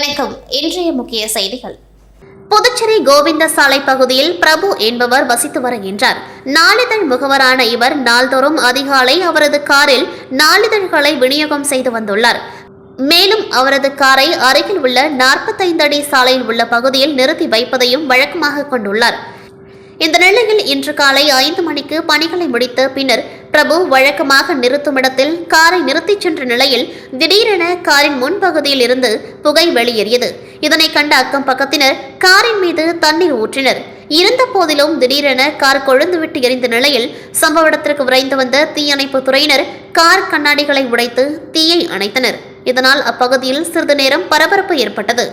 வணக்கம். இன்றைய முக்கிய செய்திகள். புதுச்சேரி கோவிந்த சாலை பகுதியில் பிரபு என்பவர் வசித்து வருகின்றார். நாளிதழ் முகவரான இவர் நாள்தோறும் அதிகாலை அவரது காரில் நாளிதழ்களை விநியோகம் செய்து வந்துள்ளார். மேலும் அவரது காரை அருகில் உள்ள 45 அடி சாலையில் உள்ள பகுதியில் நிறுத்தி வைப்பதையும் வழக்கமாக கொண்டுள்ளார். இந்த நிலையில் இன்று காலை ஐந்து மணிக்கு பணிகளை முடித்த பின்னர் பிரபு வழக்கமாக நிறுத்தும் இடத்தில் காரை நிறுத்திச் சென்ற நிலையில் திடீரென காரின் முன்பகுதியில் இருந்து புகை வெளியேறியது. இதனை கண்ட அக்கம் பக்கத்தினர் காரின் மீது தண்ணீர் ஊற்றினர். இருந்த போதிலும் திடீரென கார் கொழுந்துவிட்டு எரிந்த நிலையில் சம்பவ இடத்திற்கு விரைந்து வந்த தீயணைப்பு துறையினர் கார் கண்ணாடிகளை உடைத்து தீயை அணைத்தனர். இதனால் அப்பகுதியில் சிறிது நேரம் பரபரப்பு ஏற்பட்டது.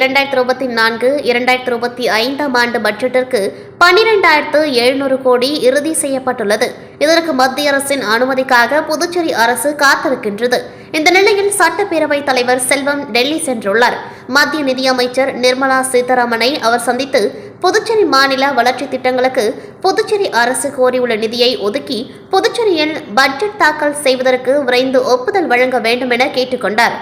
இரண்டாயிரத்தி இருபத்தி நான்கு இரண்டாயிரத்தி இருபத்தி ஐந்தாம் ஆண்டு பட்ஜெட்டிற்கு பன்னிரெண்டாயிரத்து எழுநூறு கோடி இறுதி செய்யப்பட்டுள்ளது. இதற்கு மத்திய அரசின் அனுமதிக்காக புதுச்சேரி அரசு காத்திருக்கின்றது. இந்த நிலையில் சட்டப்பேரவைத் தலைவர் செல்வம் டெல்லி சென்றுள்ளார். மத்திய நிதியமைச்சர் நிர்மலா சீதாராமனை அவர் சந்தித்து புதுச்சேரி மாநில வளர்ச்சி திட்டங்களுக்கு புதுச்சேரி அரசு கோரியுள்ள நிதியை ஒதுக்கி புதுச்சேரியில் பட்ஜெட் தாக்கல் செய்வதற்கு விரைந்து ஒப்புதல் வழங்க வேண்டும் என கேட்டுக்கொண்டார்.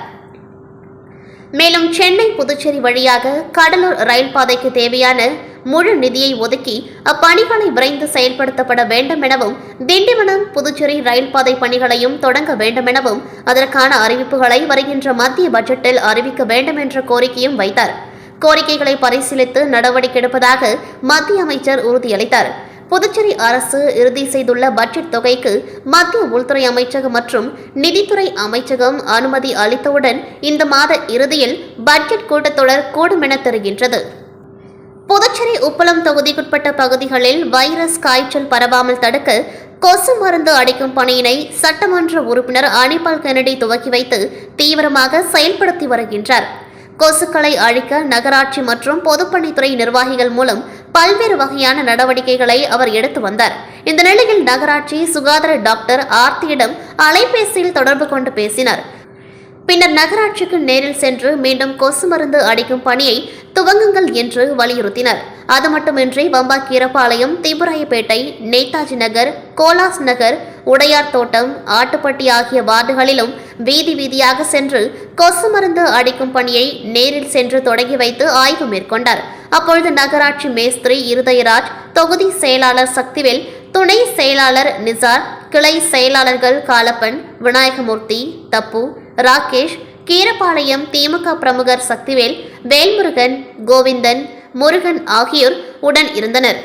மேலும் சென்னை புதுச்சேரி வழியாக கடலூர் ரயில் பாதைக்கு தேவையான முழு நிதியை ஒதுக்கி அப்பணிகளை விரைந்து செயல்படுத்தப்பட வேண்டும் எனவும் திண்டிவனம் புதுச்சேரி ரயில் பாதை பணிகளையும் தொடங்க வேண்டும் எனவும் அதற்கான அறிவிப்புகளை வருகின்ற மத்திய பட்ஜெட்டில் அறிவிக்க வேண்டும் என்ற கோரிக்கையும் வைத்தார். கோரிக்கைகளை பரிசீலித்து நடவடிக்கை எடுப்பதாக மத்திய அமைச்சர் உறுதியளித்தார். புதுச்சேரி அரசு இறுதி செய்துள்ள பட்ஜெட் தொகைக்கு மத்திய உள்துறை அமைச்சகம் மற்றும் நிதித்துறை அமைச்சகம் அனுமதி அளித்தவுடன் இந்த மாத இறுதியில் பட்ஜெட் கூட்டத்தொடர் கூடும் என தெரிகின்றது. புதுச்சேரி உப்பளம் தொகுதிக்குட்பட்ட பகுதிகளில் வைரஸ் காய்ச்சல் பரவாமல் தடுக்க கொசு மருந்து அடிக்கும் பணியினை சட்டமன்ற உறுப்பினர் அனிபால் கெனடி துவக்கி வைத்து தீவிரமாக செயல்படுத்தி வருகின்றார். கொசுக்களை அழிக்க நகராட்சி மற்றும் பொதுப்பணித்துறை நிர்வாகிகள் மூலம் பல்வேறு வகையான நடவடிக்கைகளை அவர் எடுத்து வந்தார். இந்த நிலையில் நகராட்சி சுகாதார டாக்டர் ஆர்த்தியிடம் அலைபேசியில் தொடர்பு கொண்டு பேசினார். பின்னர் நகராட்சிக்கு நேரில் சென்று மீண்டும் கொசு மருந்து அடிக்கும் பணியை துவங்குங்கள் என்று வலியுறுத்தினர். அது மட்டுமின்றி வம்பாக்கீரப்பாளையம் திபுராயப்பேட்டை நேதாஜி நகர் கோலாஸ் நகர் உடையார் தோட்டம் ஆட்டுப்பட்டி ஆகிய வார்டுகளிலும் வீதி வீதியாக சென்று கொசு மருந்து அடிக்கும் பணியை நேரில் சென்று தொடங்கி வைத்து ஆய்வு மேற்கொண்டார். அப்பொழுது நகராட்சி மேஸ்திரி இருதயராஜ் தொகுதி செயலாளர் சக்திவேல் துணை செயலாளர் நிசார் கிளை செயலாளர்கள் காலப்பன் விநாயகமூர்த்தி தப்பு ராகேஷ் கீரப்பாளையம் திமுக பிரமுகர் சக்திவேல் வேல்முருகன் கோவிந்தன் முருகன் ஆகியோர் உடன் இருந்தனர்.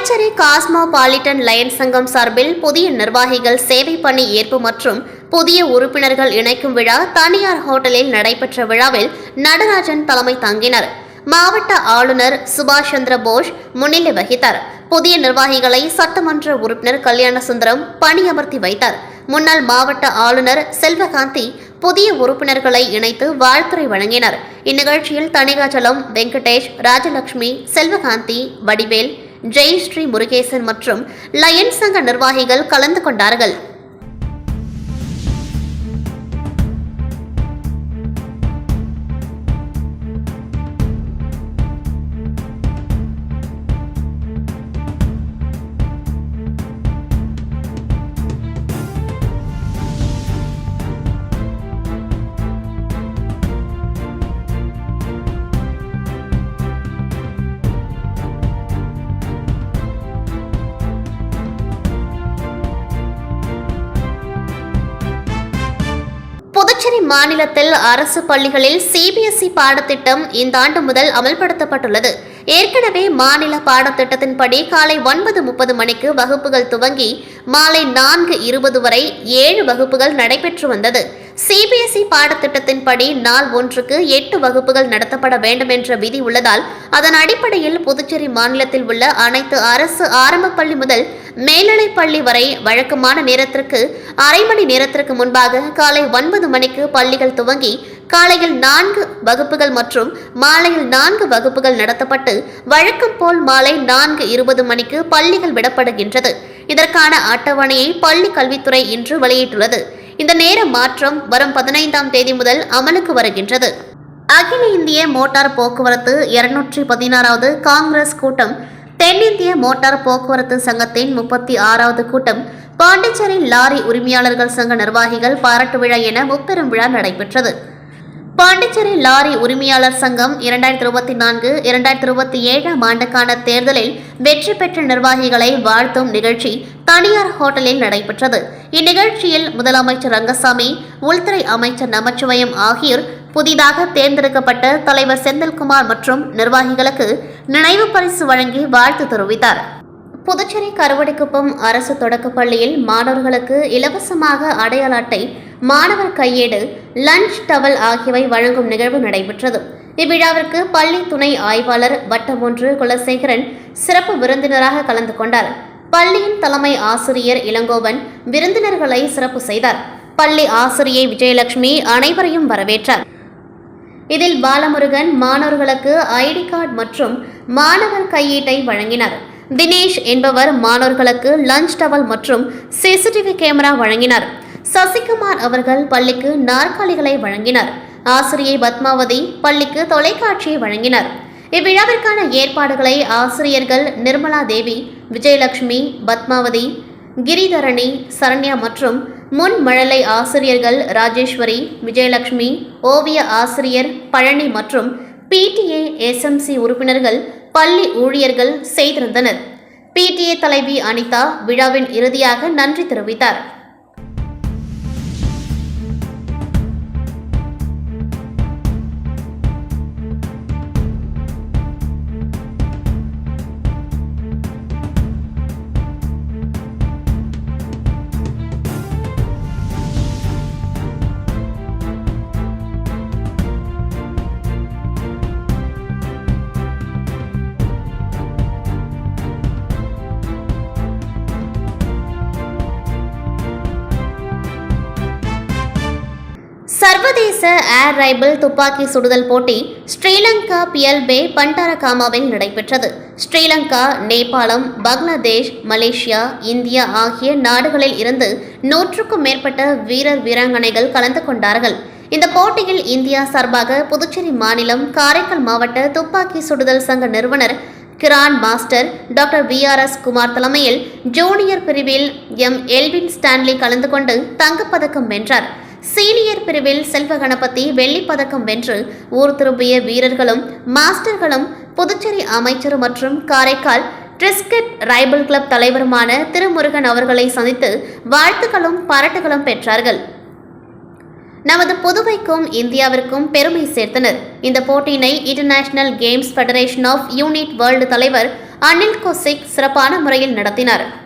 பாண்டிச்சேரி காஸ்மோபாலிட்டன் லயன் சங்கம் சார்பில் புதிய நிர்வாகிகள் சேவை பணி ஏற்பு மற்றும் புதிய உறுப்பினர்கள் இணைக்கும் விழா தனியார் ஹோட்டலில் நடைபெற்ற விழாவில் நடராஜன் தலைமை தாங்கினார். மாவட்ட ஆளுநர் சுபாஷ் சந்திர போஸ் முன்னிலை வகித்தார். புதிய நிர்வாகிகளை சட்டமன்ற உறுப்பினர் கல்யாணசுந்தரம் பணியமர்த்தி வைத்தார். முன்னாள் மாவட்ட ஆளுநர் செல்வகாந்தி புதிய உறுப்பினர்களை இணைத்து வாழ்த்துறை வழங்கினார். இந்நிகழ்ச்சியில் தணிகாச்சலம் வெங்கடேஷ் ராஜலட்சுமி செல்வகாந்தி வடிவேல் ஜெயஸ்ரீ முருகேசன் மற்றும் லயன்ஸ் சங்க நிர்வாகிகள் கலந்து கொண்டார்கள். மாநிலத்தில் அரசு பள்ளிகளில் சிபிஎஸ்இ பாடத்திட்டம் இந்த ஆண்டு முதல் அமல்படுத்தப்பட்டுள்ளது. ஏற்கனவே மாநில பாடத்திட்டத்தின்படி காலை ஒன்பது முப்பது மணிக்கு வகுப்புகள் துவங்கி மாலை நான்கு இருபது வரை ஏழு வகுப்புகள் நடைபெற்று வந்தது. சிபிஎஸ்இ பாடத்திட்டத்தின்படி நாள் ஒன்றுக்கு எட்டு வகுப்புகள் நடத்தப்பட வேண்டும் என்ற விதி உள்ளதால் அதன் அடிப்படையில் புதுச்சேரி மாநிலத்தில் உள்ள அனைத்து அரசு ஆரம்ப பள்ளி முதல் மேல்நிலைப் பள்ளி வரை வழக்கமான நேரத்திற்கு அரை மணி நேரத்திற்கு முன்பாக காலை ஒன்பது மணிக்கு பள்ளிகள் துவங்கி காலையில் நான்கு வகுப்புகள் மற்றும் மாலையில் நான்கு வகுப்புகள் நடத்தப்பட்டு வழக்கம் போல் மாலை நான்கு இருபது மணிக்கு பள்ளிகள் விடப்படுகின்றது. இதற்கான அட்டவணையை பள்ளி கல்வித்துறை இன்று வெளியிட்டுள்ளது. இந்த நேர மாற்றம் வரும் பதினைந்தாம் தேதி முதல் அமலுக்கு வருகின்றது. அகில இந்திய மோட்டார் போக்குவரத்து இருநூற்றி பதினாறாவது காங்கிரஸ் கூட்டம் தென்னிந்திய மோட்டார் போக்குவரத்து சங்கத்தின் முப்பத்தி ஆறாவது கூட்டம் பாண்டிச்சேரி லாரி உரிமையாளர்கள் சங்க நிர்வாகிகள் பாராட்டு விழா என முப்பெரும் விழா நடைபெற்றது. பாண்டிச்சேரி லாரி உரிமையாளர் சங்கம் இரண்டாயிரத்தி இருபத்தி நான்கு இரண்டாயிரத்தி இருபத்தி ஏழாம் ஆண்டுக்கான தேர்தலில் வெற்றி பெற்ற நிர்வாகிகளை வாழ்த்தும் நிகழ்ச்சி தனியார் ஹோட்டலில் நடைபெற்றது. இந்நிகழ்ச்சியில் முதலமைச்சர் ரங்கசாமி உள்துறை அமைச்சர் நமச்சிவயம் ஆகியோர் புதிதாக தேர்ந்தெடுக்கப்பட்ட தலைவர் செந்தில்குமார் மற்றும் நிர்வாகிகளுக்கு நினைவு பரிசு வழங்கி வாழ்த்து தெரிவித்தார். புதுச்சேரி கருவடிக்குப்பம் அரசு தொடக்கப் பள்ளியில் மாணவர்களுக்கு இலவசமாக அடையாள அட்டை மாணவர் கையேடு லஞ்ச் டவல் ஆகியவை வழங்கும் நிகழ்வு நடைபெற்றது. இவ்விழாவிற்கு பள்ளி துணை ஆய்வாளர் வட்டம் ஒன்று குலசேகரன் சிறப்பு விருந்தினராக கலந்து கொண்டார். பள்ளியின் தலைமை ஆசிரியர் இளங்கோவன் விருந்தினர்களை சிறப்பு செய்தார். பள்ளி ஆசிரியை விஜயலட்சுமி அனைவரையும் வரவேற்றார். இதில் பாலமுருகன் மாணவர்களுக்கு ஐடி கார்டு மற்றும் மாணவர் கையீட்டை வழங்கினார். தினேஷ் என்பவர் மாணவர்களுக்கு லஞ்ச் டவல் மற்றும் சிசிடிவி கேமரா வழங்கினார். சசிகுமார் அவர்கள் பள்ளிக்கு நாற்காலிகளை வழங்கினார். ஆசிரியை பத்மாவதி பள்ளிக்கு தொலைக்காட்சியை வழங்கினார். இவ்விழாவிற்கான ஏற்பாடுகளை ஆசிரியர்கள் நிர்மலா தேவி விஜயலட்சுமி பத்மாவதி கிரிதரணி சரண்யா மற்றும் முன் மழலை ஆசிரியர்கள் ராஜேஸ்வரி விஜயலட்சுமி ஓவிய ஆசிரியர் பழனி மற்றும் பிடிஏ எஸ்எம்சி உறுப்பினர்கள் பள்ளி ஊழியர்கள் செய்திருந்தனர். பிடிஏ தலைவி அனிதா விழாவின் இறுதியாக நன்றி தெரிவித்தார். சர்வதேச ஏர் ரைபிள் துப்பாக்கி சுடுதல் போட்டி ஸ்ரீலங்கா பியல்பே பண்டாரகாமாவில் நடைபெற்றது. ஸ்ரீலங்கா நேபாளம் பங்களாதேஷ் மலேசியா இந்தியா ஆகிய நாடுகளில் இருந்து நூற்றுக்கும் மேற்பட்ட வீரர் வீராங்கனைகள் கலந்து கொண்டார்கள். இந்த போட்டியில் இந்தியா சார்பாக புதுச்சேரி மாநிலம் காரைக்கால் மாவட்ட துப்பாக்கி சுடுதல் சங்க நிறுவனர் grand master doctor V R S Kumar தலைமையில் ஜூனியர் பிரிவில் எம் எல்வின் ஸ்டான்லி கலந்து கொண்டு தங்கப்பதக்கம் வென்றார். சீனியர் பிரிவில் செல்வ கணபதி வெள்ளிப் பதக்கம் வென்று ஊர் திரும்பிய வீரர்களும் மாஸ்டர்களும் புதுச்சேரி அமைச்சர் மற்றும் காரைக்கால் டிரிஸ்கட் ரைபிள் கிளப் தலைவருமான திருமுருகன் அவர்களை சந்தித்து வாழ்த்துக்களும் பாராட்டுகளும் பெற்றார்கள். நமது புதுவைக்கும் இந்தியாவிற்கும் பெருமை சேர்த்தனர். இந்த போட்டியினை international games federation of unit world தலைவர் அனில் கோசிக் சிறப்பான முறையில் நடத்தினார்.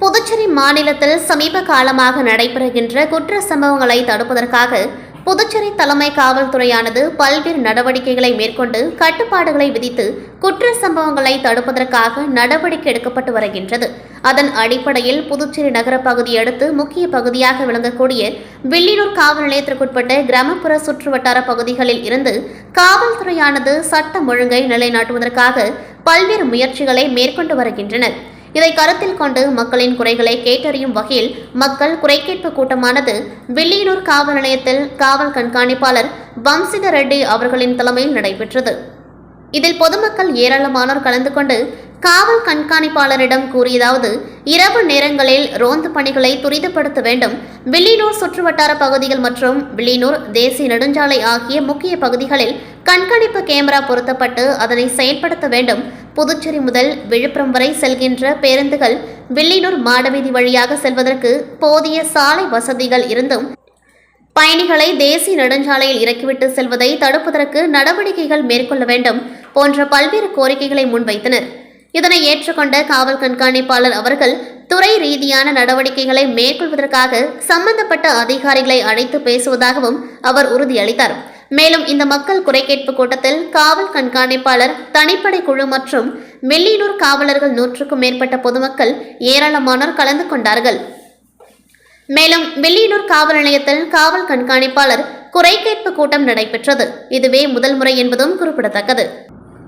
புதுச்சேரி மாநிலத்தில் சமீப காலமாக நடைபெறுகின்ற குற்ற சம்பவங்களை தடுப்பதற்காக புதுச்சேரி தலைமை காவல்துறையானது பல்வேறு நடவடிக்கைகளை மேற்கொண்டு கட்டுப்பாடுகளை விதித்து குற்ற சம்பவங்களை தடுப்பதற்காக நடவடிக்கை எடுக்கப்பட்டு வருகின்றது. அதன் அடிப்படையில் புதுச்சேரி நகர பகுதி அடுத்து முக்கிய பகுதியாக விளங்கக்கூடிய வில்லியனூர் காவல் நிலையத்திற்குட்பட்ட கிராமப்புற சுற்றுவட்டார பகுதிகளில் இருந்து காவல்துறையானது சட்டம் ஒழுங்கை நிலைநாட்டுவதற்காக பல்வேறு முயற்சிகளை மேற்கொண்டு வருகின்றனர் இதை கருத்தில் கொண்டு மக்களின் குறைகளை கேட்டறியும் வகையில் மக்கள் குறைகேட்பு கூட்டமானது வில்லியனூர் காவல் நிலையத்தில் காவல் கண்காணிப்பாளர் வம்சித ரெட்டி அவர்களின் தலைமையில் நடைபெற்றது. இதில் பொதுமக்கள் ஏராளமானோர் கலந்து கொண்டு காவல் கண்காணிப்பாளரிடம் கூறியதாவது இரவு நேரங்களில் ரோந்து பணிகளை துரிதப்படுத்த வேண்டும். வில்லியனூர் சுற்றுவட்டார பகுதிகள் மற்றும் வில்லியனூர் தேசிய நெடுஞ்சாலை ஆகிய முக்கிய பகுதிகளில் கண்காணிப்பு கேமரா பொருத்தப்பட்டு அதனை செயல்படுத்த வேண்டும். புதுச்சேரி முதல் விழுப்புரம் வரை செல்கின்ற பேருந்துகள் வில்லியனூர் மாடவீதி வழியாக செல்வதற்கு போதிய சாலை வசதிகள் இருந்தும் பயணிகளை தேசிய நெடுஞ்சாலையில் இறக்கிவிட்டு செல்வதை தடுப்பதற்கு நடவடிக்கைகள் மேற்கொள்ள வேண்டும் போன்ற பல்வேறு கோரிக்கைகளை முன்வைத்தனர். இதனை ஏற்றுக்கொண்ட காவல் கண்காணிப்பாளர் அவர்கள் துறை ரீதியான நடவடிக்கைகளை மேற்கொள்வதற்காக சம்பந்தப்பட்ட அதிகாரிகளை அழைத்து பேசுவதாகவும் அவர் உறுதியளித்தார். மேலும் இந்த மக்கள் குறைகேட்பு கூட்டத்தில் காவல் கண்காணிப்பாளர் தனிப்படை குழு மற்றும் மெல்லியனூர் காவலர்கள் நூற்றுக்கும் மேற்பட்ட பொதுமக்கள் ஏராளமானோர் கலந்து கொண்டார்கள். மேலும் வெள்ளியனூர் காவல் நிலையத்தில் காவல் கண்காணிப்பாளர் குறை கேட்பு கூட்டம் நடைபெற்றது. இதுவே முதல் முறை என்பதும் குறிப்பிடத்தக்கது.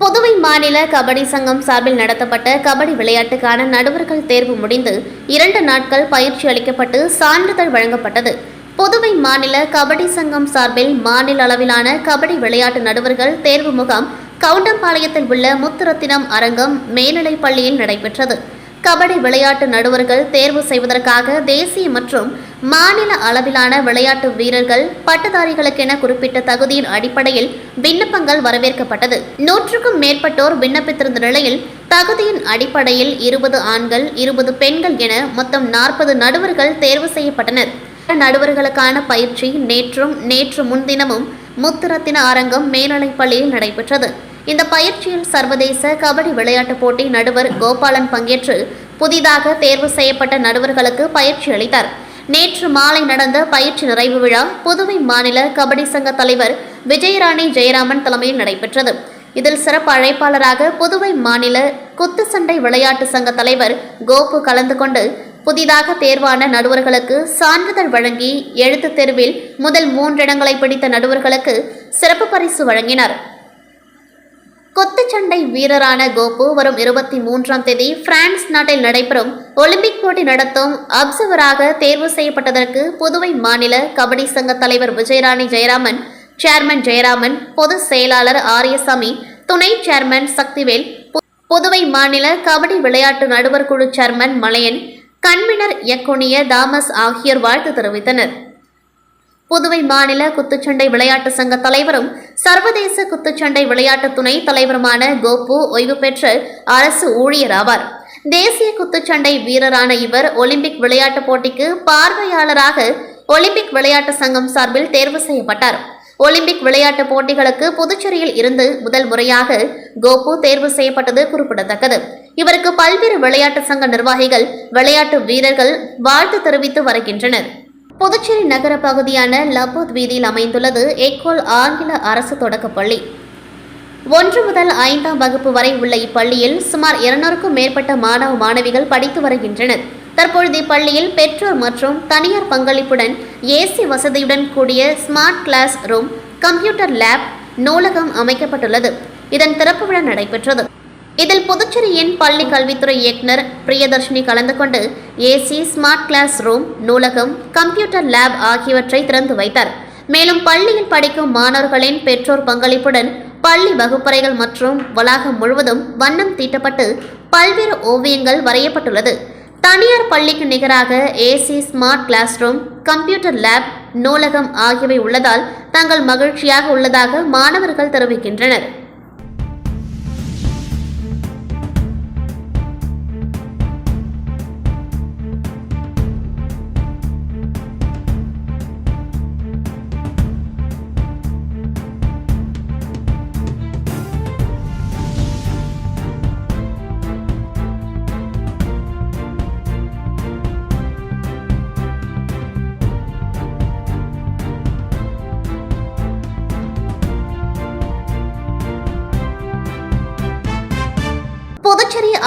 புதுவை மாநில கபடி சங்கம் சார்பில் நடத்தப்பட்ட கபடி விளையாட்டுக்கான நடுவர்கள் தேர்வு முடிந்து இரண்டு நாட்கள் பயிற்சி அளிக்கப்பட்டு சான்றிதழ் வழங்கப்பட்டது. புதுவை மாநில கபடி சங்கம் சார்பில் மாநில அளவிலான கபடி விளையாட்டு நடுவர்கள் தேர்வு முகாம் கவுண்டம்பாளையத்தில் உள்ள முத்துரத்தினம் அரங்கம் மேல்நிலைப் பள்ளியில் நடைபெற்றது. கபடி விளையாட்டு நடுவர்கள் தேர்வு செய்வதற்காக தேசிய மற்றும் மாநில அளவிலான விளையாட்டு வீரர்கள் பட்டதாரிகளுக்கென குறிப்பிட்ட தகுதியின் அடிப்படையில் விண்ணப்பங்கள் வரவேற்கப்பட்டது. நூற்றுக்கும் மேற்பட்டோர் விண்ணப்பித்திருந்த நிலையில் தகுதியின் அடிப்படையில் இருபது ஆண்கள் இருபது பெண்கள் என மொத்தம் நாற்பது நடுவர்கள் தேர்வு செய்யப்பட்டனர். நடுவர்களுக்கான பயிற்சி நேற்றும் நேற்று முன்தினமும் முத்துரத்தின அரங்கம் மேல்நிலைப் பள்ளியில் நடைபெற்றது. இந்த பயிற்சியில் சர்வதேச கபடி விளையாட்டுப் போட்டி நடுவர் கோபாலன் பங்கேற்று புதிதாக தேர்வு செய்யப்பட்ட நடுவர்களுக்கு பயிற்சி அளித்தார். நேற்று மாலை நடந்த பயிற்சி நிறைவு விழா புதுவை மாநில கபடி சங்க தலைவர் விஜயராணி ஜெயராமன் தலைமையில் நடைபெற்றது. இதில் சிறப்பு அழைப்பாளராக புதுவை மாநில குத்து சண்டை விளையாட்டு சங்க தலைவர் கோபு கலந்து கொண்டு புதிதாக தேர்வான நடுவர்களுக்கு சான்றிதழ் வழங்கி எழுத்துத் தேர்வில் முதல் மூன்றிடங்களை பிடித்த நடுவர்களுக்கு சிறப்பு பரிசு வழங்கினார். குத்துச்சண்டை வீரரான கோபு வரும் இருபத்தி மூன்றாம் தேதி பிரான்ஸ் நாட்டில் நடைபெறும் ஒலிம்பிக் போட்டி நடத்தும் அப்சர்வராக தேர்வு செய்யப்பட்டதற்கு புதுவை மாநில கபடி சங்க தலைவர் விஜயராணி ஜெயராமன் சேர்மன் ஜெயராமன் பொதுச் செயலாளர் ஆரியசாமி துணை சேர்மன் சக்திவேல் புதுவை மாநில கபடி விளையாட்டு நடுவர் குழு சேர்மன் மலையன் கண்மினர் இயக்குனிய தாமஸ் ஆகியோர் வாழ்த்து தெரிவித்தனர். புதுவை மாநில குத்துச்சண்டை விளையாட்டு சங்க தலைவரும் சர்வதேச குத்துச்சண்டை விளையாட்டு துணை தலைவருமான கோபு ஓய்வு பெற்ற அரசு ஊழியர் ஆவார். தேசிய குத்துச்சண்டை வீரரான இவர் ஒலிம்பிக் விளையாட்டுப் போட்டிக்கு பார்வையாளராக ஒலிம்பிக் விளையாட்டு சங்கம் சார்பில் தேர்வு செய்யப்பட்டார். ஒலிம்பிக் விளையாட்டுப் போட்டிகளுக்கு புதுச்சேரியில் இருந்து முதல் முறையாக கோபு தேர்வு செய்யப்பட்டது குறிப்பிடத்தக்கது. இவருக்கு பல்வேறு விளையாட்டு சங்க நிர்வாகிகள் விளையாட்டு வீரர்கள் வாழ்த்து தெரிவித்து வருகின்றனர். புதுச்சேரி நகர பகுதியான லப்போத் வீதியில் அமைந்துள்ளது எக்கோல் ஆங்கில அரசு தொடக்கப்பள்ளி ஒன்று முதல் ஐந்தாம் வகுப்பு வரை உள்ள இப்பள்ளியில் சுமார் இருநூறுக்கும் மேற்பட்ட மாணவ மாணவிகள் படித்து வருகின்றனர். தற்பொழுது இப்பள்ளியில் பெற்றோர் மற்றும் தனியார் பங்களிப்புடன் ஏசி வசதியுடன் கூடிய smart class room computer lab நூலகம் அமைக்கப்பட்டுள்ளது. இதன் திறப்பு விழா நடைபெற்றது. இதில் புதுச்சேரியின் பள்ளி கல்வித்துறை இயக்குனர் பிரியதர்ஷினி கலந்து கொண்டு ஏசி ஸ்மார்ட் கிளாஸ் ரூம் நூலகம் கம்ப்யூட்டர் லேப் ஆகியவற்றை திறந்து வைத்தார். மேலும் பள்ளியில் படிக்கும் மாணவர்களின் பெற்றோர் பங்களிப்புடன் பள்ளி வகுப்பறைகள் மற்றும் வளாகம் முழுவதும் வண்ணம் தீட்டப்பட்டு பல்வேறு ஓவியங்கள் வரையப்பட்டுள்ளது. தனியார் பள்ளிக்கு நிகராக AC smart class room computer lab நூலகம் ஆகியவை உள்ளதால் தங்கள் மகிழ்ச்சியாக உள்ளதாக மாணவர்கள் தெரிவிக்கின்றனர்.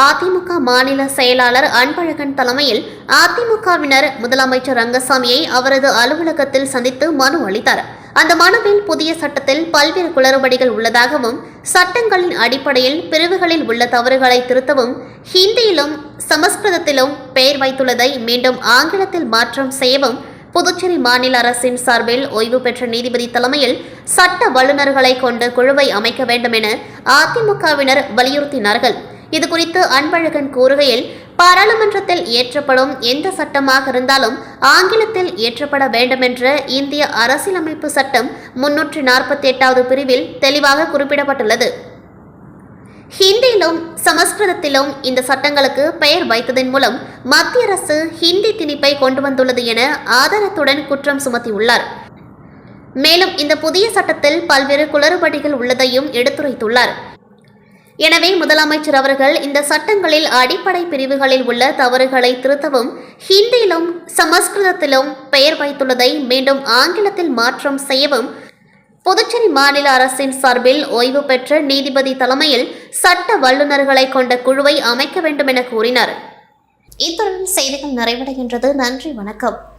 அதிமுக மாநில செயலாளர் அன்பழகன் தலைமையில் அதிமுகவினர் முதலமைச்சர் ரங்கசாமியை அவரது அலுவலகத்தில் சந்தித்து மனு அளித்தார். அந்த மனுவில் புதிய சட்டத்தில் பல்வேறு குளறுபடிகள் உள்ளதாகவும் சட்டங்களின் அடிப்படையில் பிரிவுகளில் உள்ள தவறுகளை திருத்தவும் ஹிந்தியிலும் சமஸ்கிருதத்திலும் பெயர் வைத்துள்ளதை மீண்டும் ஆங்கிலத்தில் மாற்றம் செய்யவும் புதுச்சேரி மாநில அரசின் சார்பில் ஓய்வு பெற்ற நீதிபதி தலைமையில் சட்ட வல்லுநர்களை கொண்ட குழுவை அமைக்க வேண்டும் என அதிமுகவினர் வலியுறுத்தினார்கள். இதுகுறித்து அன்பழகன் கூறுகையில் பாராளுமன்றத்தில் இயற்றப்படும் எந்த சட்டமாக இருந்தாலும் ஆங்கிலத்தில் இயற்றப்பட வேண்டுமென்ற இந்திய அரசியலமைப்பு சட்டம் முன்னூற்றி நாற்பத்தி எட்டாவது பிரிவில் தெளிவாக குறிப்பிடப்பட்டுள்ளது. ஹிந்தியிலும் சமஸ்கிருதத்திலும் இந்த சட்டங்களுக்கு பெயர் வைத்ததன் மூலம் மத்திய அரசு ஹிந்தி திணிப்பை கொண்டு வந்துள்ளது என ஆதாரத்துடன் குற்றம் சுமத்தியுள்ளார். மேலும் இந்த புதிய சட்டத்தில் பல்வேறு குளறுபடிகள் உள்ளதையும் எடுத்துரைத்துள்ளார். எனவே முதலமைச்சர் அவர்கள் இந்த சட்டங்களில் அடிப்படை பிரிவுகளில் உள்ள தவறுகளை திருத்தவும் ஹிந்தியிலும் சமஸ்கிருதத்திலும் பெயர் வைத்துள்ளதை மீண்டும் ஆங்கிலத்தில் மாற்றம் செய்யவும் புதுச்சேரி மாநில அரசின் சார்பில் ஓய்வு பெற்ற நீதிபதி தலைமையில் சட்ட வல்லுநர்களை கொண்ட குழுவை அமைக்க வேண்டும் என கூறினார். இத்துடன் செய்திகள் நிறைவடைகின்றது. நன்றி வணக்கம்.